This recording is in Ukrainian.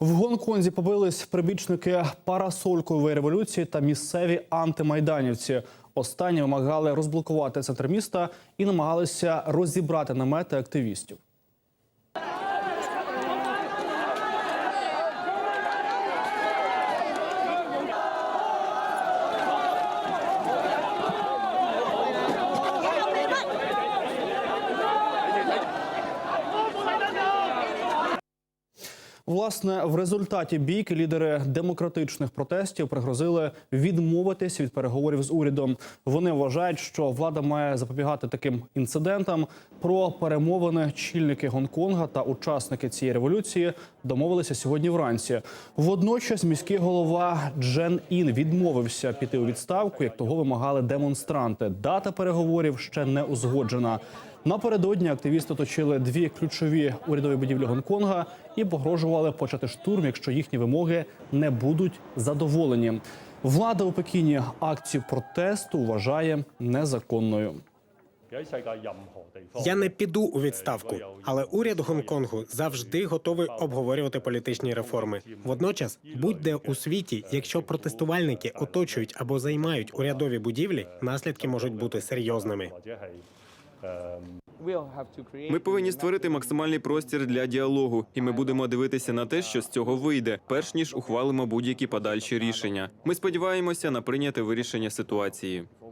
В Гонконзі побились прибічники парасолькової революції та місцеві антимайданівці. Останні вимагали розблокувати центр міста і намагалися розібрати намети активістів. Власне, в результаті бійки лідери демократичних протестів пригрозили відмовитись від переговорів з урядом. Вони вважають, що влада має запобігати таким інцидентам. Про перемовини чільники Гонконга та учасники цієї революції домовилися сьогодні вранці. Водночас міський голова Джен Ін відмовився піти у відставку, як того вимагали демонстранти. Дата переговорів ще не узгоджена. Напередодні активісти точили дві ключові урядові будівлі Гонконга і погрожували почати штурм, якщо їхні вимоги не будуть задоволені. Влада у Пекіні акцію протесту вважає незаконною. Я не піду у відставку, але уряд Гонконгу завжди готовий обговорювати політичні реформи. Водночас, будь-де у світі, якщо протестувальники оточують або займають урядові будівлі, наслідки можуть бути серйозними. Ми повинні створити максимальний простір для діалогу, і ми будемо дивитися на те, що з цього вийде, перш ніж ухвалимо будь-які подальші рішення. Ми сподіваємося на прийняте вирішення ситуації.